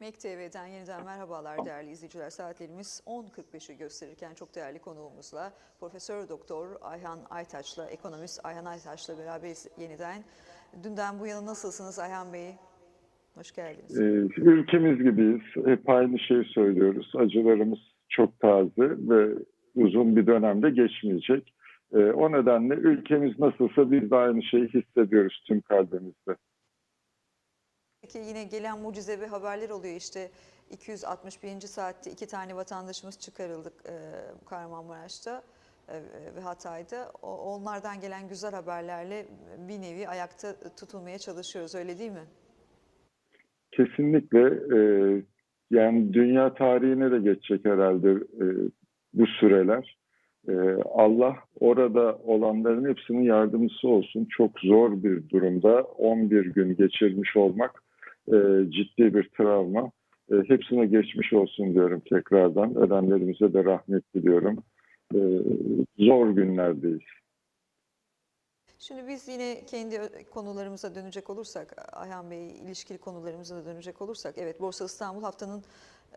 MEK TV'den yeniden merhabalar değerli izleyiciler. Saatlerimiz 10.45'i gösterirken çok değerli konuğumuzla Profesör Doktor Ayhan Aytaç'la, ekonomist Ayhan Aytaç'la beraberiz yeniden. Dünden bu yana nasılsınız Ayhan Bey? Hoş geldiniz. Ee, ülkemiz gibiyiz. Hep aynı şeyi söylüyoruz. Acılarımız çok taze ve uzun bir dönemde geçmeyecek. Ee, o nedenle ülkemiz nasılsa biz de aynı şeyi hissediyoruz tüm kalbimizde. Peki yine gelen mucizevi haberler oluyor işte 261. saatte iki tane vatandaşımız çıkarıldık e, Kahramanmaraş'ta e, ve Hatay'da. Onlardan gelen güzel haberlerle bir nevi ayakta tutulmaya çalışıyoruz öyle değil mi? Kesinlikle e, yani dünya tarihine de geçecek herhalde e, bu süreler. E, Allah orada olanların hepsinin yardımcısı olsun. Çok zor bir durumda 11 gün geçirmiş olmak e, ciddi bir travma. E, hepsine geçmiş olsun diyorum tekrardan. Ölenlerimize de rahmet diliyorum. E, zor günlerdeyiz. Şimdi biz yine kendi konularımıza dönecek olursak, Ayhan Bey ilişkili konularımıza da dönecek olursak, evet Borsa İstanbul haftanın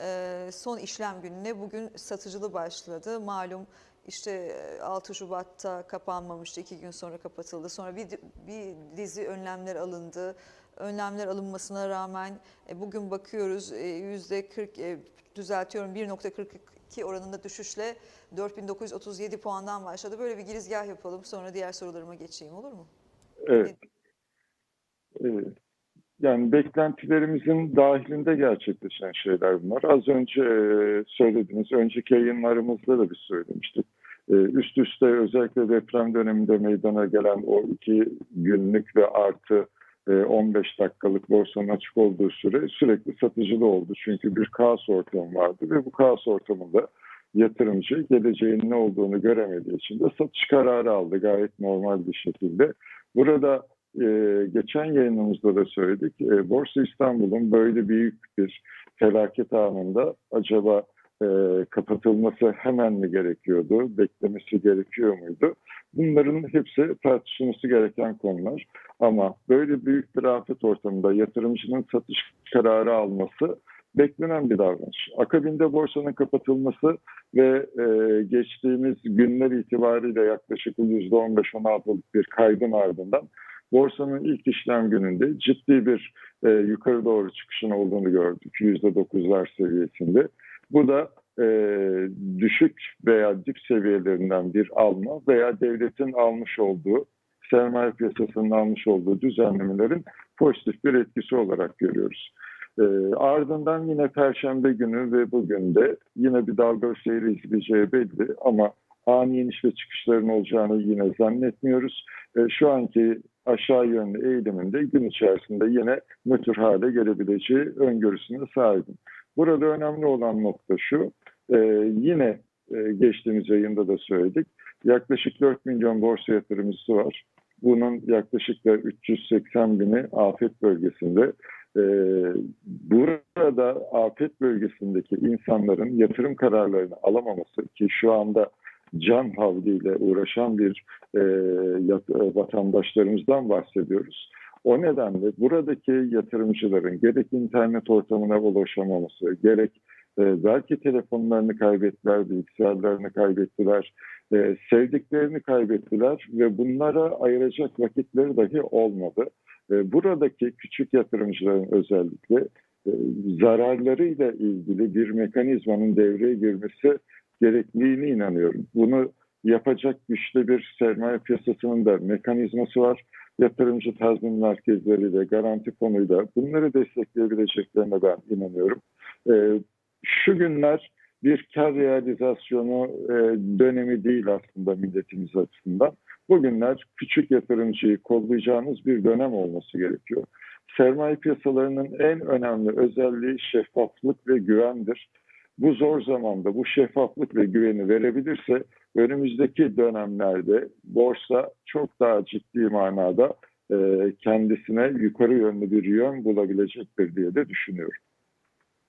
e, son işlem gününe bugün satıcılı başladı. Malum işte 6 Şubat'ta kapanmamıştı, iki gün sonra kapatıldı. Sonra bir, bir dizi önlemler alındı. Önlemler alınmasına rağmen e, bugün bakıyoruz yüzde 40 e, düzeltiyorum 1.42 oranında düşüşle 4937 puandan başladı. Böyle bir girizgah yapalım sonra diğer sorularıma geçeyim olur mu? Evet. evet. Yani beklentilerimizin dahilinde gerçekleşen şeyler bunlar. Az önce söylediğiniz, önceki yayınlarımızda da biz söylemiştik. Üst üste özellikle deprem döneminde meydana gelen o iki günlük ve artı 15 dakikalık borsanın açık olduğu süre sürekli satıcılı oldu. Çünkü bir kaos ortamı vardı ve bu kaos ortamında yatırımcı geleceğin ne olduğunu göremediği için de satış kararı aldı gayet normal bir şekilde. Burada e, geçen yayınımızda da söyledik. E, Borsa İstanbul'un böyle büyük bir felaket anında acaba e, kapatılması hemen mi gerekiyordu, beklemesi gerekiyor muydu? Bunların hepsi tartışılması gereken konular. Ama böyle büyük bir afet ortamında yatırımcının satış kararı alması beklenen bir davranış. Akabinde borsanın kapatılması ve e, geçtiğimiz günler itibariyle yaklaşık %15-16'lık bir kaybın ardından borsanın ilk işlem gününde ciddi bir e, yukarı doğru çıkışın olduğunu gördük %9'lar seviyesinde. Bu da e, düşük veya dip seviyelerinden bir alma veya devletin almış olduğu sermaye piyasasının almış olduğu düzenlemelerin pozitif bir etkisi olarak görüyoruz. E, ardından yine Perşembe günü ve bugün de yine bir dalga seyri izleyeceği belli ama ani iniş ve çıkışların olacağını yine zannetmiyoruz. E, şu anki aşağı yönlü eğiliminde gün içerisinde yine nötr hale gelebileceği öngörüsüne sahibim. Burada önemli olan nokta şu, e, yine e, geçtiğimiz yayında da söyledik, yaklaşık 4 milyon borsa yatırımcısı var. Bunun yaklaşık da 380 bini afet bölgesinde. E, burada afet bölgesindeki insanların yatırım kararlarını alamaması ki şu anda can havliyle uğraşan bir e, vatandaşlarımızdan bahsediyoruz. O nedenle buradaki yatırımcıların gerek internet ortamına ulaşamaması, gerek e, belki telefonlarını kaybettiler, bilgisayarlarını kaybettiler, e, sevdiklerini kaybettiler ve bunlara ayıracak vakitleri dahi olmadı. E, buradaki küçük yatırımcıların özellikle e, zararlarıyla ilgili bir mekanizmanın devreye girmesi gerekliliğine inanıyorum. Bunu yapacak güçlü bir sermaye piyasasının da mekanizması var. Yatırımcı tazmin merkezleriyle, garanti fonuyla bunları destekleyebileceklerine ben inanıyorum. Ee, şu günler bir kar realizasyonu e, dönemi değil aslında milletimiz açısından. Bugünler küçük yatırımcıyı kollayacağımız bir dönem olması gerekiyor. Sermaye piyasalarının en önemli özelliği şeffaflık ve güvendir bu zor zamanda bu şeffaflık ve güveni verebilirse önümüzdeki dönemlerde borsa çok daha ciddi manada e, kendisine yukarı yönlü bir yön bulabilecektir diye de düşünüyorum.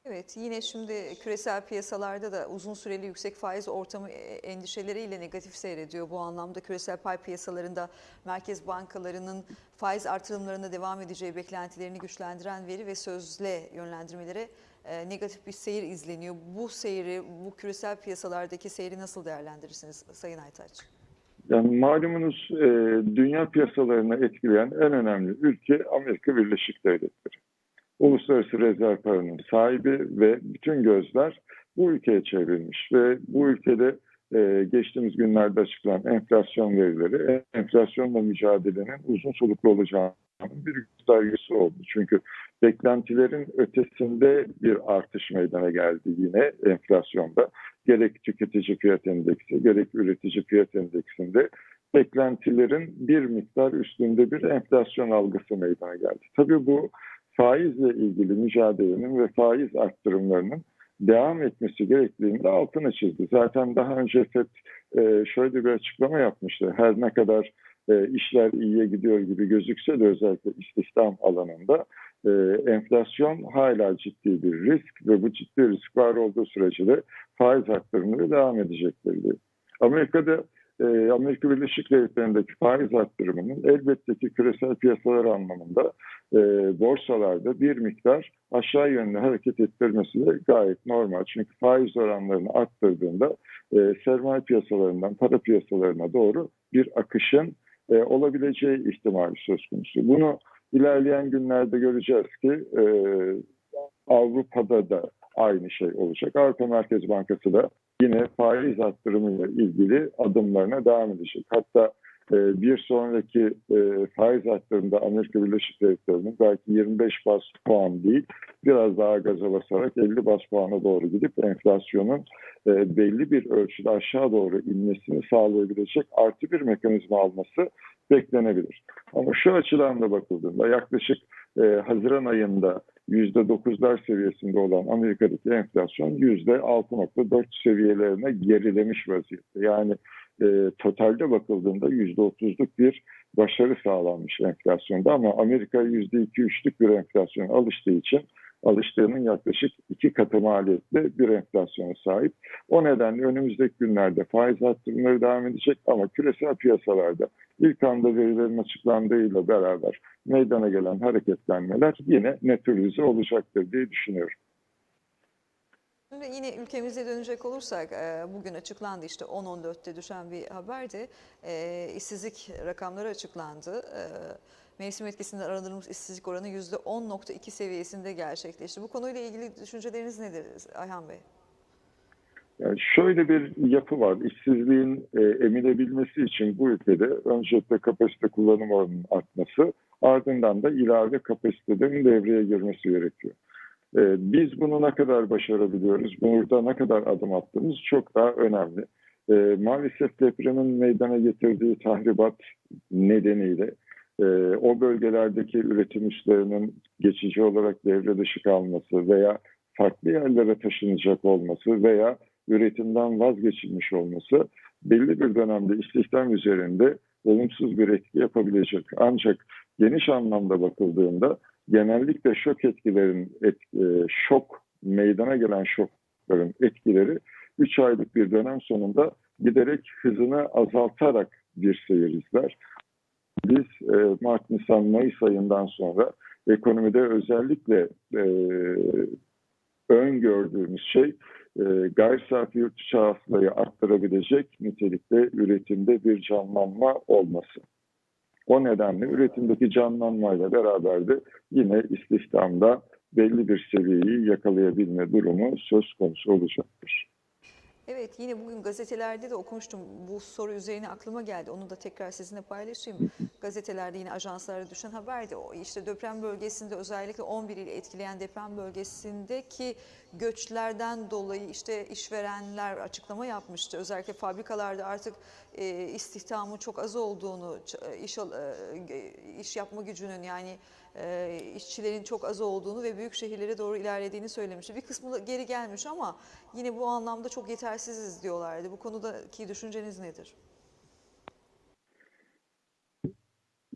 Evet, yine şimdi küresel piyasalarda da uzun süreli yüksek faiz ortamı e, endişeleriyle negatif seyrediyor. Bu anlamda küresel pay piyasalarında merkez bankalarının faiz artırımlarına devam edeceği beklentilerini güçlendiren veri ve sözle yönlendirmelere e, negatif bir seyir izleniyor. Bu seyri, bu küresel piyasalardaki seyri nasıl değerlendirirsiniz Sayın Aytaç? Yani malumunuz e, dünya piyasalarını etkileyen en önemli ülke Amerika Birleşik Devletleri. Uluslararası rezerv paranın sahibi ve bütün gözler bu ülkeye çevrilmiş ve bu ülkede e, geçtiğimiz günlerde açıklanan enflasyon verileri enflasyonla mücadelenin uzun soluklu olacağının bir göstergesi oldu. Çünkü beklentilerin ötesinde bir artış meydana geldi yine enflasyonda. Gerek tüketici fiyat endeksi gerek üretici fiyat endeksinde beklentilerin bir miktar üstünde bir enflasyon algısı meydana geldi. Tabii bu faizle ilgili mücadelenin ve faiz arttırımlarının devam etmesi gerektiğini de altına çizdi. Zaten daha önce FED e, şöyle bir açıklama yapmıştı. Her ne kadar e, işler iyiye gidiyor gibi gözükse de özellikle istihdam alanında e, enflasyon hala ciddi bir risk ve bu ciddi risk var olduğu sürece de faiz arttırımları devam edecektir diye. Amerika'da e, Amerika Birleşik Devletleri'ndeki faiz arttırımının elbette ki küresel piyasalar anlamında e, borsalarda bir miktar aşağı yönlü hareket ettirmesi de gayet normal. Çünkü faiz oranlarını arttırdığında sermaye piyasalarından para piyasalarına doğru bir akışın e, olabileceği ihtimali söz konusu. Bunu ilerleyen günlerde göreceğiz ki e, Avrupa'da da aynı şey olacak. Avrupa Merkez Bankası da yine faiz arttırımıyla ilgili adımlarına devam edecek. Hatta bir sonraki e, faiz arttırımında Amerika Birleşik Devletleri'nin belki 25 bas puan değil, biraz daha gaza basarak 50 bas puana doğru gidip enflasyonun e, belli bir ölçüde aşağı doğru inmesini sağlayabilecek artı bir mekanizma alması beklenebilir. Ama şu açıdan da bakıldığında yaklaşık e, Haziran ayında %9'lar seviyesinde olan Amerika'daki enflasyon %6.4 seviyelerine gerilemiş vaziyette. Yani e, totalde bakıldığında %30'luk bir başarı sağlanmış enflasyonda ama Amerika %2-3'lük bir enflasyon alıştığı için alıştığının yaklaşık iki katı maliyetli bir enflasyona sahip. O nedenle önümüzdeki günlerde faiz arttırımları devam edecek ama küresel piyasalarda ilk anda verilerin açıklandığıyla beraber meydana gelen hareketlenmeler yine nötralize olacaktır diye düşünüyorum. Şimdi yine ülkemize dönecek olursak e, bugün açıklandı işte 10-14'te düşen bir haberdi. E, işsizlik rakamları açıklandı. E, Mevsim etkisinden aradığımız işsizlik oranı %10.2 seviyesinde gerçekleşti. Bu konuyla ilgili düşünceleriniz nedir Ayhan Bey? Yani şöyle bir yapı var. İşsizliğin e, emilebilmesi için bu ülkede öncelikle kapasite kullanım oranının artması, ardından da ilave kapasitelerin devreye girmesi gerekiyor. E, biz bunu ne kadar başarabiliyoruz, burada ne kadar adım attığımız çok daha önemli. E, maalesef depremin meydana getirdiği tahribat nedeniyle e, o bölgelerdeki üretim üslerinin geçici olarak devre dışı kalması veya farklı yerlere taşınacak olması veya üretimden vazgeçilmiş olması belli bir dönemde istihdam üzerinde olumsuz bir etki yapabilecek. Ancak geniş anlamda bakıldığında genellikle şok etkilerin et, e, şok meydana gelen şokların etkileri 3 aylık bir dönem sonunda giderek hızını azaltarak bir seyir izler. Biz e, Mart, Nisan, Mayıs ayından sonra ekonomide özellikle e, öngördüğümüz şey e, gayri safi yurt içi arttırabilecek nitelikte üretimde bir canlanma olması. O nedenle üretimdeki canlanmayla beraber de yine istihdamda belli bir seviyeyi yakalayabilme durumu söz konusu olacaktır. Evet yine bugün gazetelerde de okumuştum. Bu soru üzerine aklıma geldi. Onu da tekrar sizinle paylaşayım. Gazetelerde yine ajanslara düşen haberdi. O işte deprem bölgesinde özellikle 11 ili etkileyen deprem bölgesindeki göçlerden dolayı işte işverenler açıklama yapmıştı. Özellikle fabrikalarda artık e, istihdamı çok az olduğunu, iş, e, iş yapma gücünün yani e, işçilerin çok az olduğunu ve büyük şehirlere doğru ilerlediğini söylemişti. Bir kısmı geri gelmiş ama yine bu anlamda çok yetersiziz diyorlardı. Bu konudaki düşünceniz nedir?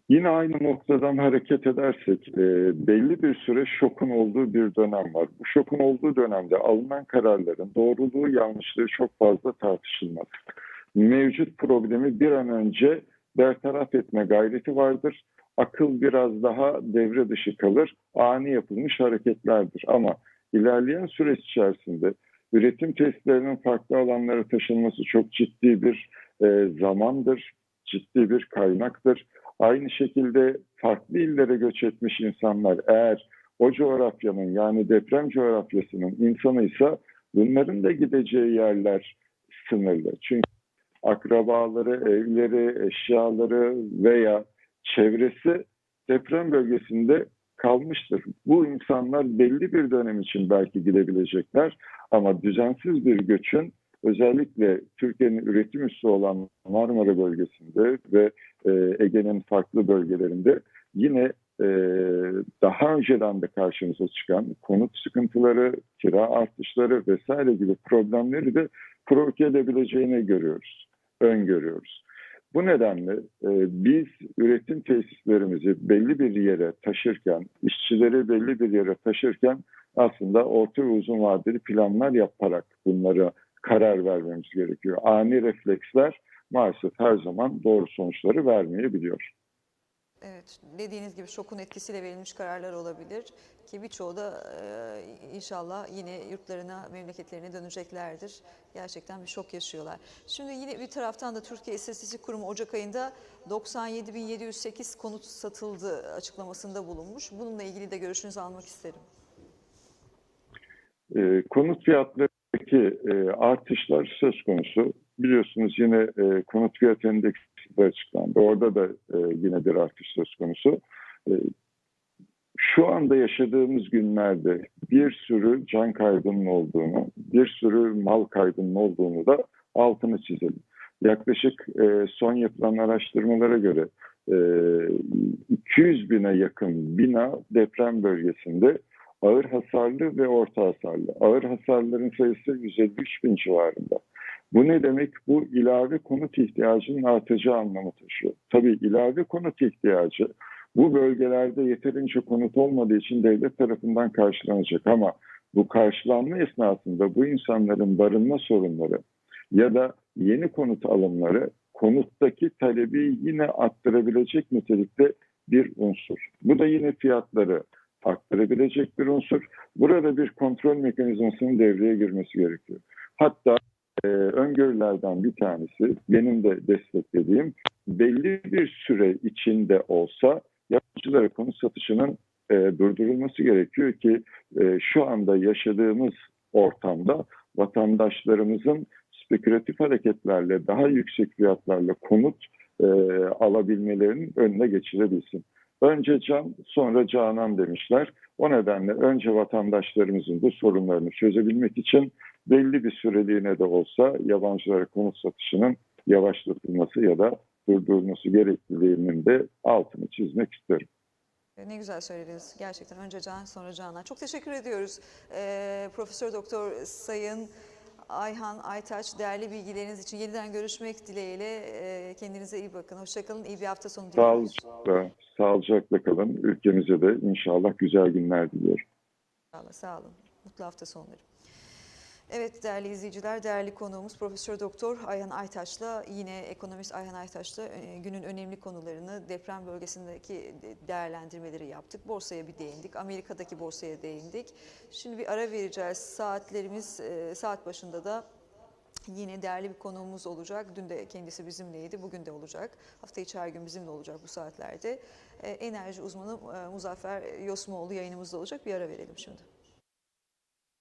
Yine aynı noktadan hareket edersek e, belli bir süre şokun olduğu bir dönem var. Bu şokun olduğu dönemde alınan kararların doğruluğu yanlışlığı çok fazla tartışılmaz. Mevcut problemi bir an önce bertaraf etme gayreti vardır. Akıl biraz daha devre dışı kalır. Ani yapılmış hareketlerdir. Ama ilerleyen süreç içerisinde üretim testlerinin farklı alanlara taşınması çok ciddi bir e, zamandır, ciddi bir kaynaktır. Aynı şekilde farklı illere göç etmiş insanlar eğer o coğrafyanın yani deprem coğrafyasının insanıysa bunların da gideceği yerler sınırlı. Çünkü akrabaları, evleri, eşyaları veya çevresi deprem bölgesinde kalmıştır. Bu insanlar belli bir dönem için belki gidebilecekler ama düzensiz bir göçün özellikle Türkiye'nin üretim üssü olan Marmara bölgesinde ve e, Ege'nin farklı bölgelerinde yine e, daha önceden de karşımıza çıkan konut sıkıntıları, kira artışları vesaire gibi problemleri de provoke edebileceğini görüyoruz, öngörüyoruz. Bu nedenle e, biz üretim tesislerimizi belli bir yere taşırken, işçileri belli bir yere taşırken aslında orta ve uzun vadeli planlar yaparak bunları karar vermemiz gerekiyor. Ani refleksler maalesef her zaman doğru sonuçları vermeyebiliyor. Evet, dediğiniz gibi şokun etkisiyle verilmiş kararlar olabilir ki birçoğu da e, inşallah yine yurtlarına, memleketlerine döneceklerdir. Gerçekten bir şok yaşıyorlar. Şimdi yine bir taraftan da Türkiye İstatistik Kurumu Ocak ayında 97.708 konut satıldı açıklamasında bulunmuş. Bununla ilgili de görüşünüzü almak isterim. E, konut fiyatlarındaki e, artışlar söz konusu. Biliyorsunuz yine e, konut fiyat endeksi de açıklandı. Orada da e, yine bir artış söz konusu. E, şu anda yaşadığımız günlerde bir sürü can kaybının olduğunu, bir sürü mal kaybının olduğunu da altını çizelim. Yaklaşık e, son yapılan araştırmalara göre e, 200 bine yakın bina deprem bölgesinde ağır hasarlı ve orta hasarlı. Ağır hasarların sayısı 153 bin civarında. Bu ne demek? Bu ilave konut ihtiyacının artacağı anlamı taşıyor. Tabii ilave konut ihtiyacı bu bölgelerde yeterince konut olmadığı için devlet tarafından karşılanacak ama bu karşılanma esnasında bu insanların barınma sorunları ya da yeni konut alımları konuttaki talebi yine arttırabilecek nitelikte bir unsur. Bu da yine fiyatları arttırabilecek bir unsur. Burada bir kontrol mekanizmasının devreye girmesi gerekiyor. Hatta e, öngörülerden bir tanesi benim de desteklediğim belli bir süre içinde olsa yapıcılara konut satışının e, durdurulması gerekiyor ki e, şu anda yaşadığımız ortamda vatandaşlarımızın spekülatif hareketlerle daha yüksek fiyatlarla konut e, alabilmelerinin önüne geçilebilsin. Önce can sonra canan demişler. O nedenle önce vatandaşlarımızın bu sorunlarını çözebilmek için belli bir süreliğine de olsa yabancılara konut satışının yavaşlatılması ya da durdurulması gerekliliğinin de altını çizmek isterim. Ne güzel söylediniz. Gerçekten önce Can sonra Canan. Çok teşekkür ediyoruz. Ee, Profesör Doktor Sayın Ayhan Aytaç değerli bilgileriniz için yeniden görüşmek dileğiyle e, kendinize iyi bakın. Hoşçakalın. İyi bir hafta sonu diliyoruz. Sağlıcakla, sağlıcakla kalın. Ülkemize de inşallah güzel günler diliyorum. Sağ olun. Sağ olun. Mutlu hafta sonları. Evet değerli izleyiciler, değerli konuğumuz Profesör Doktor Ayhan Aytaç'la yine ekonomist Ayhan Aytaç'la e, günün önemli konularını deprem bölgesindeki değerlendirmeleri yaptık. Borsaya bir değindik, Amerika'daki borsaya değindik. Şimdi bir ara vereceğiz. Saatlerimiz e, saat başında da Yine değerli bir konuğumuz olacak. Dün de kendisi bizimleydi, bugün de olacak. Hafta içi her gün bizimle olacak bu saatlerde. E, Enerji uzmanı Muzaffer Yosmoğlu yayınımızda olacak. Bir ara verelim şimdi.